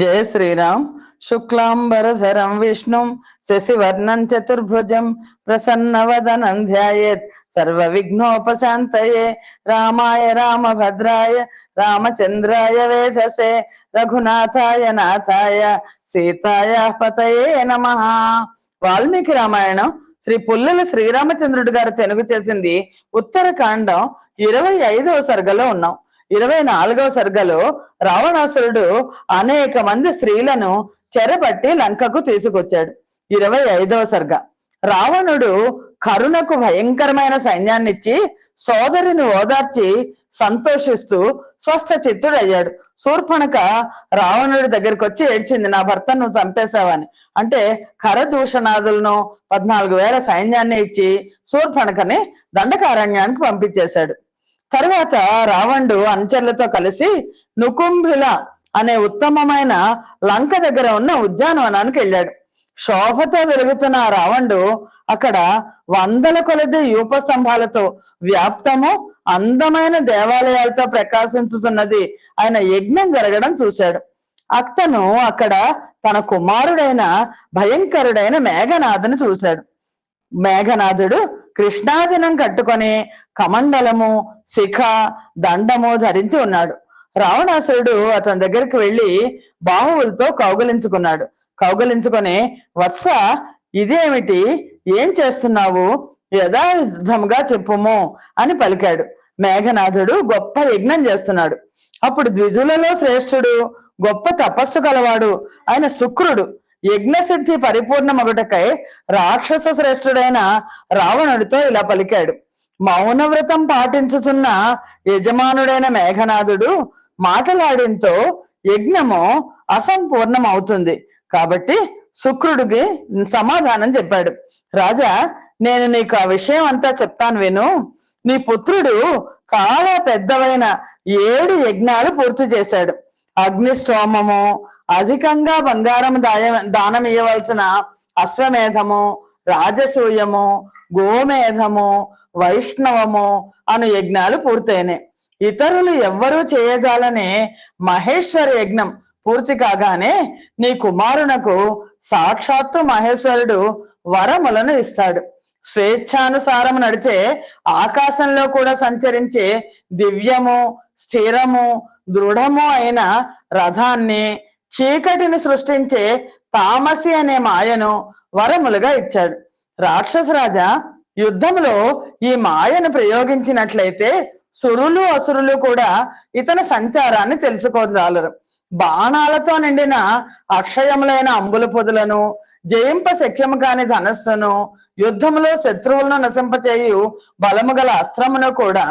జయ శ్రీరామ్. శుక్లాంబరధరం విష్ణుం శశివర్ణం చతుర్భుజం ప్రసన్నవదనం ధ్యాయేత్ సర్వ విఘ్నోపశాంతయే రామాయ రామభద్రాయ రామచంద్రాయ వేధసే రఘునాథాయ నాథాయ సీతాయ పతయే నమ. వాల్మీకి రామాయణం శ్రీ పుల్లల శ్రీరామచంద్రుడు గారు తెనుగు చేసింది ఉత్తరకాండం ఇరవై ఐదవ సర్గలో ఉన్నాం. ఇరవై నాలుగవ సర్గలో రావణాసురుడు అనేక మంది స్త్రీలను చెరపట్టి లంకకు తీసుకొచ్చాడు. ఇరవై ఐదవ సర్గ. రావణుడు కరుణకు భయంకరమైన సైన్యాన్ని ఇచ్చి సోదరిని ఓదార్చి సంతోషిస్తూ స్వస్థ చిత్తుడయ్యాడు శూర్పణక రావణుడి దగ్గరికి వచ్చి ఏడ్చింది నా భర్తను నువ్వు చంపేశావని అంటే కరదూషణాదులను పద్నాలుగు వేల సైన్యాన్ని ఇచ్చి శూర్పణకని దండకారణ్యానికి పంపించేశాడు. తర్వాత రావణుడు అనుచరులతో కలిసి నుకుంభిల అనే ఉత్తమమైన లంక దగ్గర ఉన్న ఉద్యానవనానికి వెళ్ళాడు. శోభతో వెలుగుతున్న ఆ రావణుడు అక్కడ వందల కొలది యూప స్తంభాలతో వ్యాప్తము అందమైన దేవాలయాలతో ప్రకాశించుతున్నది ఆయన యజ్ఞం జరగడం చూశాడు. అతను అక్కడ తన కుమారుడైన భయంకరుడైన మేఘనాథుని చూశాడు. మేఘనాథుడు కృష్ణాదినం కట్టుకొని కమండలము శిఖ దండము ధరించి ఉన్నాడు. రావణాసురుడు అతని దగ్గరికి వెళ్ళి బాహువులతో కౌగలించుకున్నాడు. కౌగలించుకొని వత్స ఇదేమిటి? ఏం చేస్తున్నావు? యథాయుద్ధంగా చెప్పుము అని పలికాడు. మేఘనాథుడు గొప్ప యజ్ఞం చేస్తున్నాడు. అప్పుడు ద్విజులలో శ్రేష్ఠుడు గొప్ప తపస్సు కలవాడు ఆయన శుక్రుడు. యజ్ఞసిద్ధి పరిపూర్ణమగుటకై రాక్షస శ్రేష్ఠుడైన రావణుడితో ఇలా పలికాడు. మౌనవ్రతం పాటించుతున్న యజమానుడైన మేఘనాథుడు మాటలాడింతో యజ్ఞము అసంపూర్ణం అవుతుంది కాబట్టి శుక్రుడికి సమాధానం చెప్పాడు. రాజా నేను నీకు ఆ విషయం అంతా చెప్తాను విను. నీ పుత్రుడు చాలా పెద్దవైన ఏడు యజ్ఞాలు పూర్తి చేశాడు. అగ్నిష్టోమము అధికంగా బంగారం దాయ దానం ఇవ్వవలసిన అశ్వమేధము రాజసూయము గోమేధము వైష్ణవము అను యజ్ఞాలు పూర్తయినాయి ఇతరులు ఎవ్వరూ చేయజాలని మహేశ్వర యజ్ఞం పూర్తి కాగానే నీ కుమారునకు సాక్షాత్తు మహేశ్వరుడు వరములను ఇస్తాడు. స్వేచ్ఛానుసారం నడిచే ఆకాశంలో కూడా సంచరించే దివ్యము స్థిరము దృఢము అయిన రథాన్ని చీకటిని సృష్టించే తామసి అనే మాయను వరములుగా ఇచ్చాడు. రాక్షసరాజా యుద్ధంలో ఈ మాయను ప్రయోగించినట్లయితే సురులు అసురులు కూడా ఇతని సంచారాన్ని తెలుసుకోగలరు. బాణాలతో నిండిన అక్షయములైన అంబుల పొదులను జయింప శక్యము కాని ధనస్సును యుద్ధంలో శత్రువులను నశింపచేయు బలము గల అస్త్రమును కూడా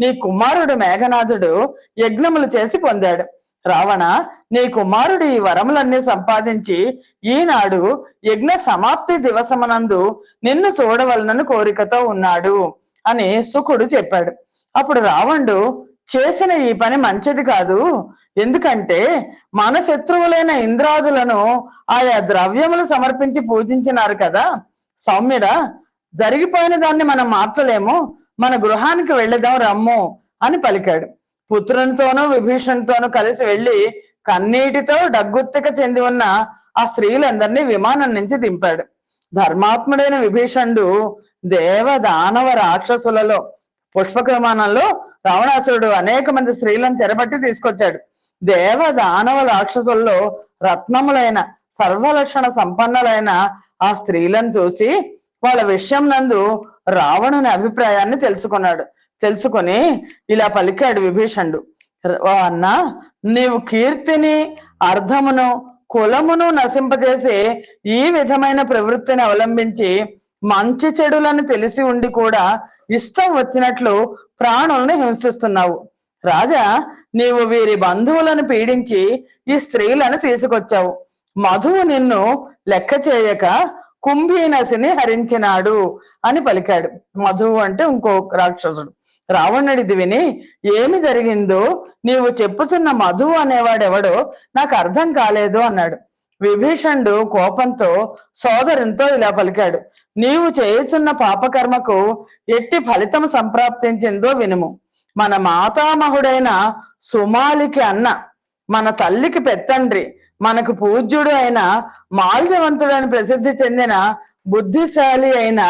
నీ కుమారుడు మేఘనాథుడు యజ్ఞములు చేసి పొందాడు. రావణ నీ కుమారుడు ఈ వరములన్నీ సంపాదించి ఈనాడు యజ్ఞ సమాప్తి దివసమనందు నిన్ను చూడవలనని కోరికతో ఉన్నాడు అని సుకుడు చెప్పాడు. అప్పుడు రావణుడు చేసిన ఈ పని మంచిది కాదు. ఎందుకంటే మన శత్రువులైన ఇంద్రాదులను ఆయా ద్రవ్యములు సమర్పించి పూజించినారు కదా. సౌమ్యుడా జరిగిపోయిన దాన్ని మనం మార్చలేము. మన గృహానికి వెళ్ళదాం రమ్ము అని పలికాడు. పుత్రునితోనూ విభీషణ్తోనూ కలిసి వెళ్ళి కన్నీటితో డగ్గుత్తిక చెంది ఉన్న ఆ స్త్రీలందరినీ విమానం నుంచి దింపాడు. ధర్మాత్ముడైన విభీషణుడు దేవ దానవ రాక్షసులలో పుష్పక విమానంలో రావణాసురుడు అనేక మంది స్త్రీలను తెరబట్టి తీసుకొచ్చాడు. దేవ దానవ రాక్షసుల్లో రత్నములైన సర్వలక్షణ సంపన్నులైన ఆ స్త్రీలను చూసి వాళ్ళ విషయం నందు రావణుని అభిప్రాయాన్ని తెలుసుకున్నాడు. తెలుసుకొని ఇలా పలికాడు విభీషణుడు. "ఓ అన్న నీవు కీర్తిని అర్థమును కులమును నశింపజేసే ఈ విధమైన ప్రవృత్తిని అవలంబించి మంచి చెడులను తెలిసి ఉండి కూడా ఇష్టం వచ్చినట్లు ప్రాణులను హింసిస్తున్నావు. రాజా నీవు వీరి బంధువులను పీడించి ఈ స్త్రీలను తీసుకొచ్చావు. మధువు నిన్ను లెక్క చేయక కుంభీనసిని హరించినాడు అని పలికాడు. మధువు అంటే ఇంకో రాక్షసుడు. రావణుడిది విని ఏమి జరిగిందో నీవు చెప్పుతున్న మధువు అనేవాడెవడో నాకు అర్థం కాలేదు అన్నాడు. విభీషణుడు కోపంతో సోదరునితో ఇలా పలికాడు. నీవు చేయుచున్న పాపకర్మకు ఎట్టి ఫలితం సంప్రాప్తించిందో వినుము. మన మాతామహుడైన సుమాలికి అన్న మన తల్లికి పెత్తండ్రి మనకు పూజ్యుడు అయిన మాల్యవంతుడని అని ప్రసిద్ధి చెందిన బుద్ధిశాలి అయిన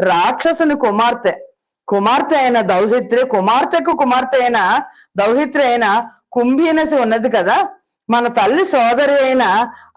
రాక్షసుని కుమార్తె. కుమార్తె అయిన దౌహిత్రి కుమార్తెకు కుమార్తె అయిన దౌహిత్రి అయిన కుంభీనసి ఉన్నది కదా. మన తల్లి సోదరి అయిన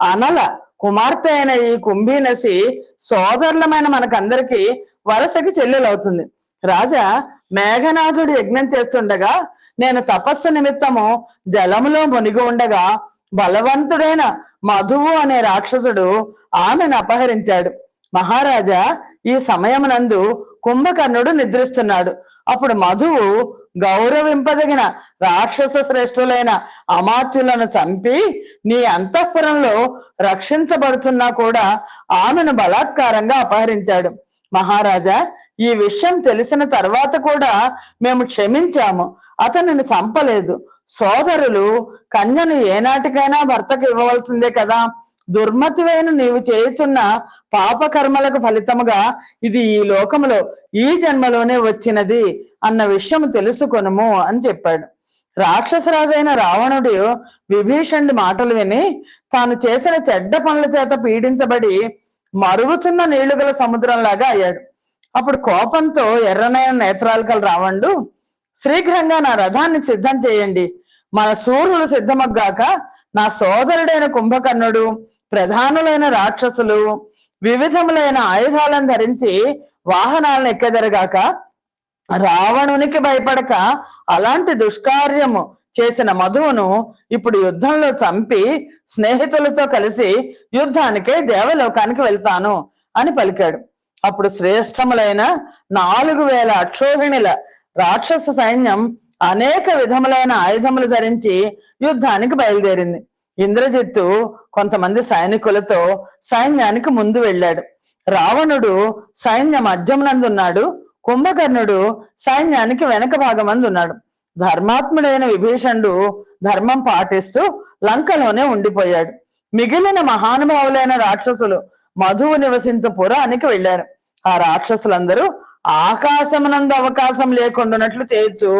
అనల కుమార్తె అయిన ఈ కుంభీనసి సోదరులమైన మనకందరికి వలసకి చెల్లెలవుతుంది. రాజా మేఘనాథుడు యజ్ఞం చేస్తుండగా నేను తపస్సు నిమిత్తము జలములో మునిగి ఉండగా బలవంతుడైన మధువు అనే రాక్షసుడు ఆమెను అపహరించాడు. మహారాజా ఈ సమయమునందు కుంభకర్ణుడు నిద్రిస్తున్నాడు. అప్పుడు మధువు గౌరవింపదగిన రాక్షస శ్రేష్ఠులైన అమాత్యులను చంపి నీ అంతఃపురంలో రక్షించబడుతున్నా కూడా ఆమెను బలాత్కారంగా అపహరించాడు. మహారాజా ఈ విషయం తెలిసిన తర్వాత కూడా మేము క్షమించాము. అతనిని చంపలేదు. సోదరులు కన్యను ఏనాటికైనా భర్తకు ఇవ్వవలసిందే కదా. దుర్మతివైన నీవు చేయుచున్న పాపకర్మలకు ఫలితముగా ఇది ఈ లోకములో ఈ జన్మలోనే వచ్చినది అన్న విషయం తెలుసుకొనుము అని చెప్పాడు. రాక్షసరాజైన రావణుడు విభీషణుడి మాటలు విని తాను చేసిన చెడ్డ పనుల చేత పీడించబడి మరుగుతున్న నీళ్ళు గల సముద్రంలాగా అయ్యాడు. అప్పుడు కోపంతో ఎర్రనైన నేత్రాలు కల రావణుడు శీఘ్రంగా నా రథాన్ని సిద్ధం చేయండి. మన సూర్యులు సిద్ధమగ్గాక నా సోదరుడైన కుంభకర్ణుడు ప్రధానులైన రాక్షసులు వివిధములైన ఆయుధాలను ధరించి వాహనాలను ఎక్కెదరగాక రావణునికి భయపడక అలాంటి దుష్కార్యము చేసిన మధువును ఇప్పుడు యుద్ధంలో చంపి స్నేహితులతో కలిసి యుద్ధానికే దేవలోకానికి వెళ్తాను అని పలికాడు. అప్పుడు శ్రేష్టములైన నాలుగు వేల అక్షోహిణిల రాక్షస సైన్యం అనేక విధములైన ఆయుధములు ధరించి యుద్ధానికి బయలుదేరింది. ఇంద్రజిత్తు కొంతమంది సైనికులతో సైన్యానికి ముందు వెళ్ళాడు. రావణుడు సైన్య మధ్యమునందున్నాడు. కుంభకర్ణుడు సైన్యానికి వెనక భాగమందు ఉన్నాడు ధర్మాత్ముడైన విభీషణుడు ధర్మం పాటిస్తూ లంకలోనే ఉండిపోయాడు. మిగిలిన మహానుభావులైన రాక్షసులు మధువు నివసించు పురానికి వెళ్ళారు. ఆ రాక్షసులందరూ ఆకాశమునందు అవకాశం లేకుండానట్లు చేయొచ్చు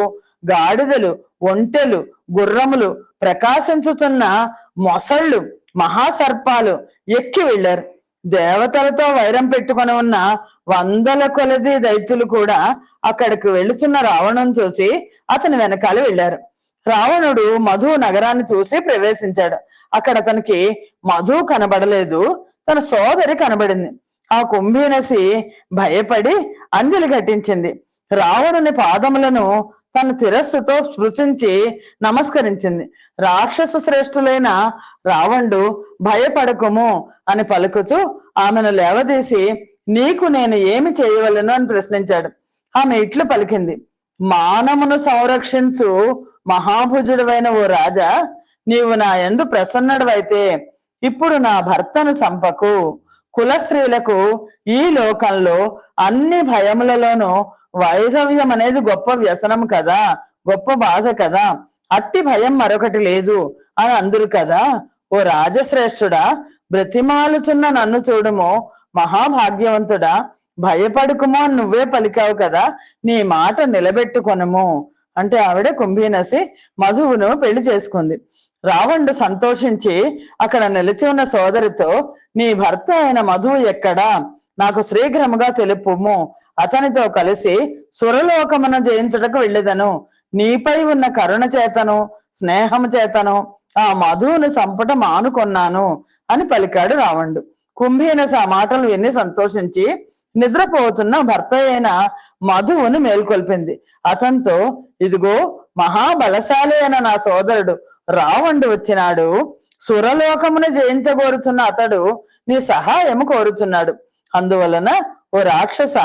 గాడిదలు ఒంటెలు గుర్రములు ప్రకాశించుతున్న మొసళ్ళు మహాసర్పాలు ఎక్కి వెళ్ళారు. దేవతలతో వైరం పెట్టుకొని ఉన్న వందల కొలది దైత్యులు కూడా అక్కడికి వెళుతున్న రావణం చూసి అతని వెనకాల వెళ్ళారు. రావణుడు మధు నగరాన్ని చూసి ప్రవేశించాడు. అక్కడ అతనికి మధు కనబడలేదు తన సోదరి కనబడింది. ఆ కుంభీనసి భయపడి అంజలి ఘటించింది. రావణుని పాదములను తన తిరస్సుతో స్పృశించి నమస్కరించింది. రాక్షస శ్రేష్ఠులైన రావణుడు భయపడకుము అని పలుకుతూ ఆమెను లేవదీసి నీకు నేను ఏమి చేయవలను? అని ప్రశ్నించాడు. ఆమె ఇట్లు పలికింది. మానమును సంరక్షించు మహాభుజుడవైన ఓ రాజా నీవు నా ఎందు ప్రసన్నుడవైతే ఇప్పుడు నా భర్తను చంపకు. కుల స్త్రీలకు ఈ లోకంలో అన్ని భయములలోనూ వైధవ్యం అనేది గొప్ప వ్యసనం కదా గొప్ప బాధ కదా. అట్టి భయం మరొకటి లేదు అని అందురు కదా. ఓ రాజశ్రేష్ఠుడా బ్రతిమాలుతున్న నన్ను చూడము. మహాభాగ్యవంతుడా భయపడుకుమో నువ్వే పలికావు కదా. నీ మాట నిలబెట్టుకొనము. అంటే ఆవిడ కుంభీనసి మధువును పెళ్ళి చేసుకుంది. రావణుడు సంతోషించి అక్కడ నిలిచి ఉన్న సోదరితో నీ భర్త అయిన మధువు ఎక్కడా? నాకు శ్రీఘ్రముగా తెలుపుము. అతనితో కలిసి సురలోకమును జయించుటకు వెళ్ళేదను. నీపై ఉన్న కరుణ చేతను స్నేహము చేతను ఆ మధువును చంపట మానుకొన్నాను అని పలికాడు రావణుడు. కుంభీనస ఆ మాటలు విని సంతోషించి నిద్రపోతున్న భర్త అయిన మధువును మేల్కొల్పింది. అతనితో ఇదిగో మహాబలశాలి అయిన నా సోదరుడు రావణుడు వచ్చినాడు. సురలోకమును జయించగోరుతున్న అతడు నీ సహాయము కోరుతున్నాడు. అందువలన ఓ రాక్షస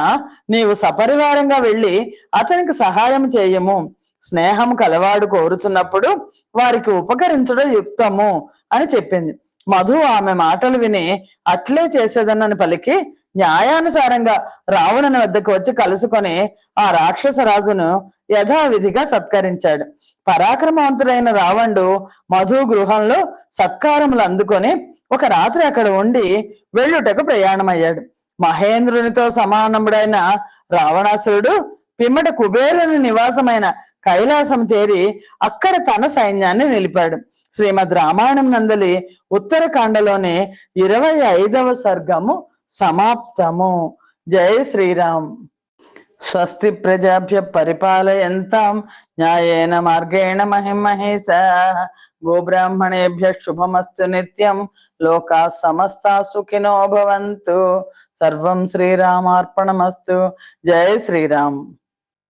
నీవు సపరివారంగా వెళ్ళి అతనికి సహాయం చేయము. స్నేహం కలవాడు కోరుతున్నప్పుడు వారికి ఉపకరించడం యుక్తము అని చెప్పింది. మధు ఆమె మాటలు విని అట్లే చేసేదన్నని పలికి న్యాయానుసారంగా రావణుని వద్దకు వచ్చి కలుసుకొని ఆ రాక్షస రాజును యథావిధిగా సత్కరించాడు. పరాక్రమవంతుడైన రావణుడు మధు గృహంలో సత్కారములు అందుకొని ఒక రాత్రి అక్కడ ఉండి వెళ్ళుటకు ప్రయాణమయ్యాడు. మహేంద్రునితో సమానముడైన రావణాసురుడు పిమ్మట కుబేరుని నివాసమైన కైలాసం చేరి అక్కడ తన సైన్యాన్ని నిలిపాడు. శ్రీమద్ రామాయణం నందలి ఉత్తరకాండలోని ఇరవై ఐదవ సర్గము సమాప్తము. జై శ్రీరామ్. స్వస్తి ప్రజాభ్య పరిపాలయంతాం. న్యాయేన మార్గేణ మహిమహేష గోబ్రాహ్మణేభ్య శుభమస్తు నిత్యం. లోకా సమస్తా సుఖినో భవంతు. సర్వం శ్రీరామార్పణమస్తు. జయ శ్రీరామ్.